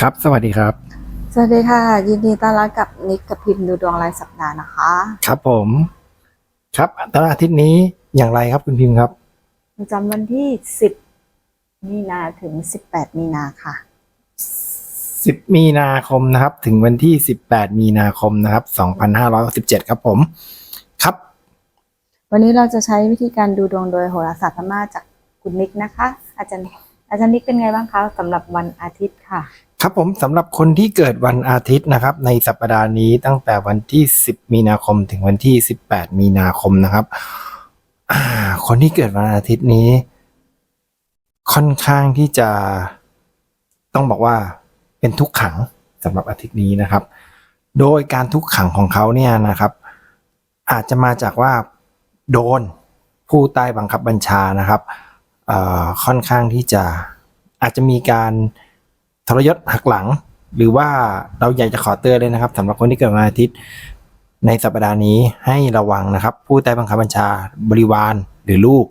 ครับ สวัสดีครับ สวัสดีค่ะ ยินดีต้อนรับกับนิกกับพิมพ์ดูดวงรายสัปดาห์นะคะ ครับผม ครับตอนอาทิตย์นี้อย่างไรครับคุณพิมพ์ครับประจำวันที่10มีนาถึง18มีนาค่ะ10มีนาคมนะครับ ถึงวันที่18มีนาคมนะครับ2567ครับผม ครับ วันนี้เราจะใช้วิธีการดูดวงโดยโหราศาสตร์พม่าจากคุณนิกนะคะ อาจารย์อาจารย์นิกเป็นไงบ้างคะสำหรับวันอาทิตย์ค่ะ ครับผมสำหรับคนที่เกิดวันอาทิตย์นะครับ ในสัปดาห์นี้ตั้งแต่วันที่ 10 มีนาคมถึงวันที่ 18 มีนาคมนะครับคนที่เกิดวันอาทิตย์นี้ ค่อนข้างที่จะต้องบอกว่าเป็นทุกขังสำหรับอาทิตย์นี้นะครับ โดยการทุกขังของเขาเนี่ยนะครับ อาจจะมาจากว่าโดนผู้ใต้บังคับบัญชานะครับค่อนข้างที่จะอาจจะมีการ ทรยศหักหลัง หรือว่าเราอยากจะขอเตือนเลยนะครับสำหรับคนที่เกิดวันอาทิตย์ ในสัปดาห์นี้ให้ระวังนะครับ ผู้ใต้บังคับบัญชาบริวารหรือลูก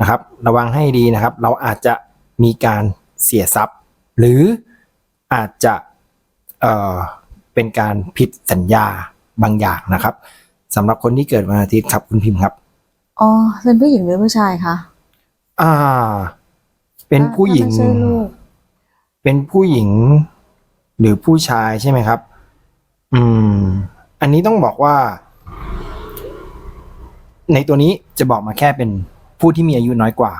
นะครับ ระวังให้ดีนะครับ เราอาจจะมีการเสียทรัพย์ หรืออาจจะเอ่อเป็นการผิดสัญญาบางอย่างนะครับสำหรับคนที่เกิดวันอาทิตย์ครับคุณพิมพ์ครับอ๋อเป็นผู้หญิงหรือผู้ชายคะอ่า เป็นผู้หญิงถ้าไม่ใช่ลูก เป็นผู้หญิงหรือผู้ชายใช่ไหมครับ อืม อันนี้ต้องบอกว่า ในตัวนี้จะบอกมาแค่เป็นผู้ที่มีอายุน้อยกว่า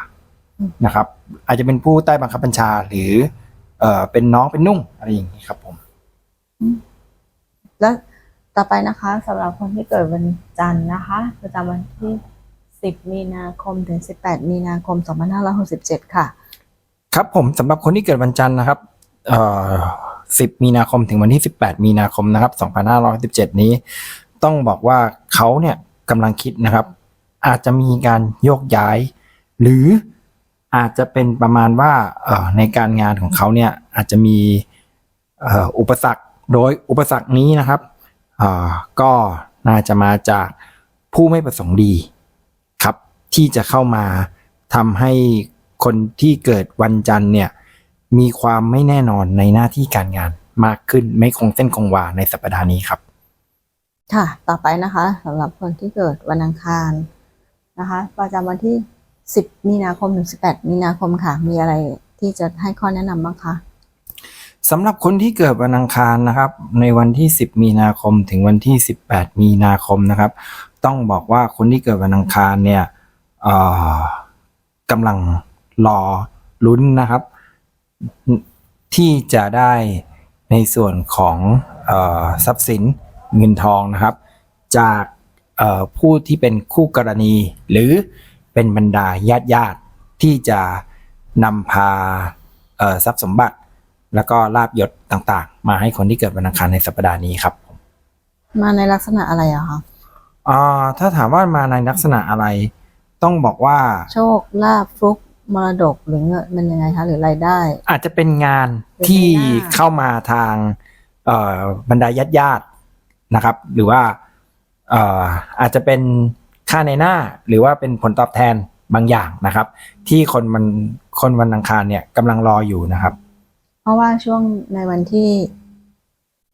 นะครับ อาจจะเป็นผู้ใต้บังคับบัญชาหรือ เอ่อ เป็นน้องเป็นนุ่งอะไรอย่างนี้ครับผม แล้วต่อไปนะคะสำหรับคนที่เกิดวันจันทร์นะคะประจำวันที่ 10 มีนาคมถึง 18 มีนาคม 2567 ค่ะ ครับผมสำหรับคนที่เกิดวันจันทร์นะครับเอ่อ10 มีนาคมถึงวันที่ 18 มีนาคมนะครับ2517 นี้ ต้องบอกว่าเขาเนี่ยกำลังคิดนะครับ อาจจะมีการโยกย้าย หรืออาจจะเป็นประมาณว่าเอ่อในการงานของเขาเนี่ยอาจจะมีเอ่ออุปสรรคโดยอุปสรรคนี้นะครับเอ่อก็น่าจะมาจากผู้ไม่ประสงค์ดีครับ ที่จะเข้ามาทำให้ คนที่เกิดวันจันทร์เนี่ยมีความไม่แน่นอนในหน้าที่การงานมากขึ้นไม่คงเส้นคงวาในสัปดาห์นี้ครับ ค่ะ ต่อไปนะคะสำหรับคนที่เกิดวันอังคารนะคะ ประจำวันที่ 10 มีนาคมถึง 18 มีนาคมค่ะ มีอะไรที่จะให้ข้อแนะนำบ้างคะสำหรับคนที่เกิดวันอังคารนะครับ ในวันที่ 10 มีนาคมถึงวันที่ 18 มีนาคมนะครับ ต้องบอกว่าคนที่เกิดวันอังคารเนี่ยเอ่อกำลัง รอลุ้นนะครับ ที่จะได้ในส่วนของเอ่อทรัพย์สินเงินทองนะครับ จากเอ่อผู้ที่เป็นคู่กรณี หรือเป็นบรรดาญาติญาติๆที่จะนำพาเอ่อทรัพย์สมบัติ แล้วก็ลาบยศต่างๆ มาให้คนที่เกิดวันอังคารในสัปดาห์นี้ครับ มาในลักษณะอะไรอะคะอ่าถ้าถามว่ามาในลักษณะอะไร ต้องบอกว่า โชคลาภฟลุก มรดกหรือเงินมันยังไงคะหรือรายได้ อาจจะเป็นงานเป็นที่ในหน้าเข้ามาทางเอ่อบรรดาญาติญาติๆนะครับ หรือว่าเอ่ออาจจะเป็นค่าในหน้าหรือว่าเป็นผลตอบแทนบางอย่างนะครับ ที่คนมันคนวันอังคารเนี่ยกำลังรออยู่นะครับ เพราะว่าช่วงในวันที่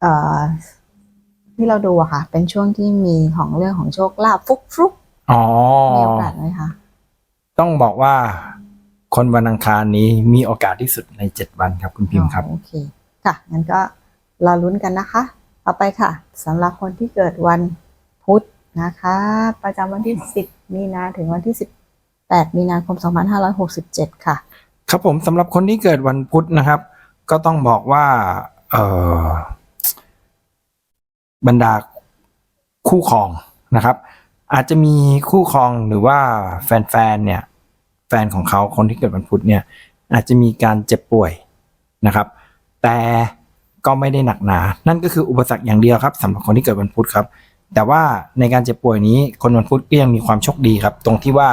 เอ่อที่เราดูอะค่ะ เป็นช่วงที่มีของเรื่องของโชคลาภฟลุกฟลุกอ๋อมีโอกาสไหมคะต้องบอกว่า คนวันอังคารนี้มีโอกาสที่สุดในเจ็ดวันครับคุณพิมพ์ครับอ๋อโอเค ค่ะ งั้นก็รอลุ้นกันนะคะ ต่อไปค่ะสำหรับคนที่เกิดวันพุธนะคะ ประจำวันที่ 10 มีนาถึงวันที่ 18 มีนาคม 2567 ค่ะ ครับผมสำหรับคนที่เกิดวันพุธนะครับ ก็ต้องบอกว่าเอ่อบรรดาคู่ครองนะครับ อาจจะมีคู่ครองหรือว่าแฟนๆเนี่ยแฟนของเขาคนที่เกิดวันพุธเนี่ยอาจจะมีการเจ็บป่วยนะครับ แต่ก็ไม่ได้หนักหนา นั่นก็คืออุปสรรคอย่างเดียวครับสำหรับคนที่เกิดวันพุธครับ แต่ว่าในการเจ็บป่วยนี้คนวันพุธก็ยังมีความโชคดีครับ ตรงที่ว่า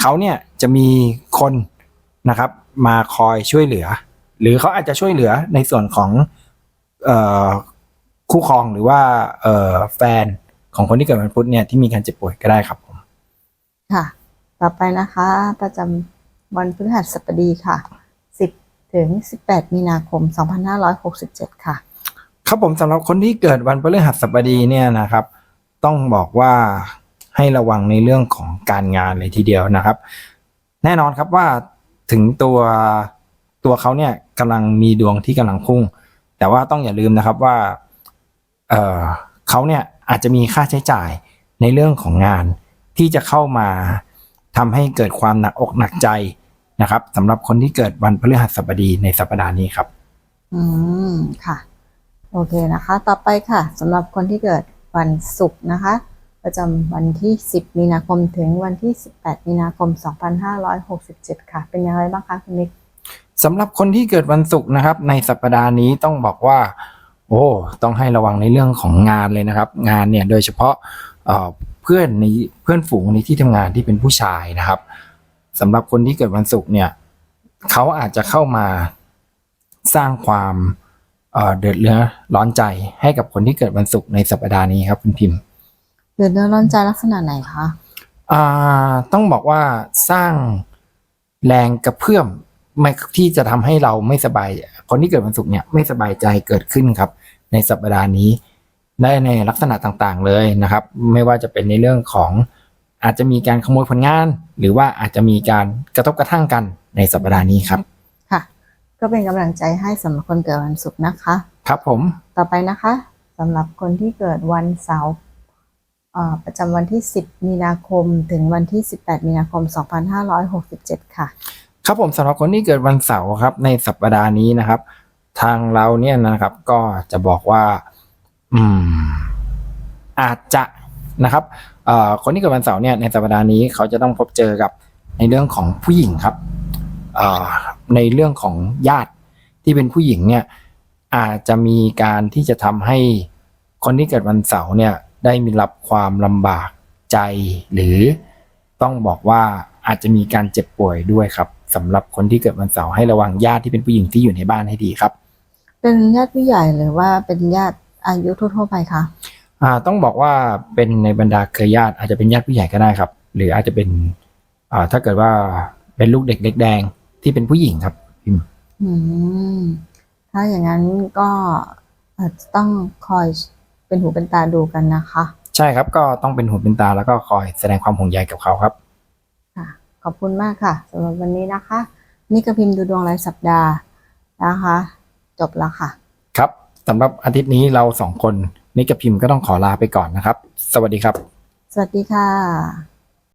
เขาเนี่ยจะมีคนนะครับมาคอยช่วยเหลือ หรือเขาอาจจะช่วยเหลือในส่วนของออคู่ครองหรือว่าแฟนของคนที่เกิดวันพุธเนี่ยที่มีการเจ็บป่วยก็ได้ครับผมค่ะ ต่อไปนะคะ ประจำวันพฤหัสบดีค่ะ 10 ถึง 18 มีนาคม 2567 ค่ะ ครับผมสำหรับคนที่เกิดวันพฤหัสบดีเนี่ยนะครับ ต้องบอกว่าให้ระวังในเรื่องของการงานเลยทีเดียวนะครับ แน่นอนครับว่าถึงตัวตัวเขาเนี่ยกำลังมีดวงที่กำลังพุ่ง แต่ว่าต้องอย่าลืมนะครับว่าเออเขาเนี่ยอาจจะมีค่าใช้จ่ายในเรื่องของงานที่จะเข้ามา ทำให้เกิดความหนักอกหนักใจนะครับสำหรับคนที่เกิดวันพฤหัสบดีในสัปดาห์นี้ครับ อืมค่ะ โอเคนะคะ ต่อไปค่ะสำหรับคนที่เกิดวันศุกร์นะคะ ประจำวันที่ 10 มีนาคมถึงวันที่ 18 มีนาคม 2567 ค่ะ เป็นยังไงบ้างคะคุณนิกสำหรับคนที่เกิดวันศุกร์นะครับ ในสัปดาห์นี้ต้องบอกว่า โอ้ ต้องให้ระวังในเรื่องของงานเลยนะครับ งานเนี่ยโดยเฉพาะเอ่อเพื่อนในเพื่อนฝูงในที่ทำงานที่เป็นผู้ชายนะครับสำหรับคนที่เกิดวันศุกร์เนี่ยเขาอาจจะเข้ามาสร้างความเอ่อเดือดเรือร้อนใจให้กับคนที่เกิดวันศุกร์ในสัปดาห์นี้ครับคุณพิมพ์เดือดร้อนใจลักษณะไหนคะอ่าต้องบอกว่าสร้างแรงกระเพื่อมไม่ที่จะทำให้เราไม่สบาย คนที่เกิดวันศุกร์เนี่ยไม่สบายใจเกิดขึ้นครับ ในสัปดาห์นี้ ได้ในลักษณะต่างๆเลยนะครับ ไม่ว่าจะเป็นในเรื่องของอาจจะมีการขโมยผลงาน หรือว่าอาจจะมีการกระทบกระทั่งกันในสัปดาห์นี้ครับ ค่ะ ก็เป็นกำลังใจให้สำหรับคนเกิดวันศุกร์นะคะ ครับผม ต่อไปนะคะสำหรับคนที่เกิดวันเสาร์เอ่อประจำวันที่ 10 มีนาคมถึงวันที่ 18 มีนาคม 2567 ค่ะ ครับผมสำหรับคนที่เกิดวันเสาร์ครับในสัปดาห์นี้นะครับ ทางเราเนี่ยนะครับก็จะบอกว่า อืม อาจจะนะครับเอ่อคนที่เกิดวันเสาร์เนี่ยในสัปดาห์นี้เขาจะต้องพบเจอกับในเรื่องของผู้หญิงครับเอ่อในเรื่องของญาติที่เป็นผู้หญิงเนี่ย อาจจะมีการที่จะทำให้คนที่เกิดวันเสาร์เนี่ย ได้มีรับความลำบากใจ หรือต้องบอกว่าอาจจะมีการเจ็บป่วยด้วยครับสำหรับคนที่เกิดวันเสาร์ให้ระวังญาติที่เป็นผู้หญิงที่อยู่ในบ้านให้ดีครับ เป็นญาติผู้ใหญ่หรือว่าเป็นญาติ อายุทั่วๆไปคะอ่าต้องบอกว่าเป็นในบรรดาเครือญาติอาจจะเป็นญาติผู้ใหญ่ก็ได้ครับ หรืออาจจะเป็นอ่าถ้าเกิดว่าเป็นลูกเด็กเล็กแดงที่เป็นผู้หญิงครับพิมพ์อืมถ้าอย่างนั้นก็อาจจะต้องคอยเป็นหูเป็นตาดูกันนะคะ ใช่ครับก็ต้องเป็นหูเป็นตาแล้วก็คอยแสดงความห่วงใยกับเขาครับค่ะ ขอบคุณมากค่ะสำหรับวันนี้นะคะ นี่ก็พิมพ์ดูดวงรายสัปดาห์นะคะ จบแล้วค่ะ ครับ สำหรับอาทิตย์นี้เราสองคนนิกกับพิมพ์ก็ต้องขอลาไปก่อนนะครับ สวัสดีครับ สวัสดีค่ะ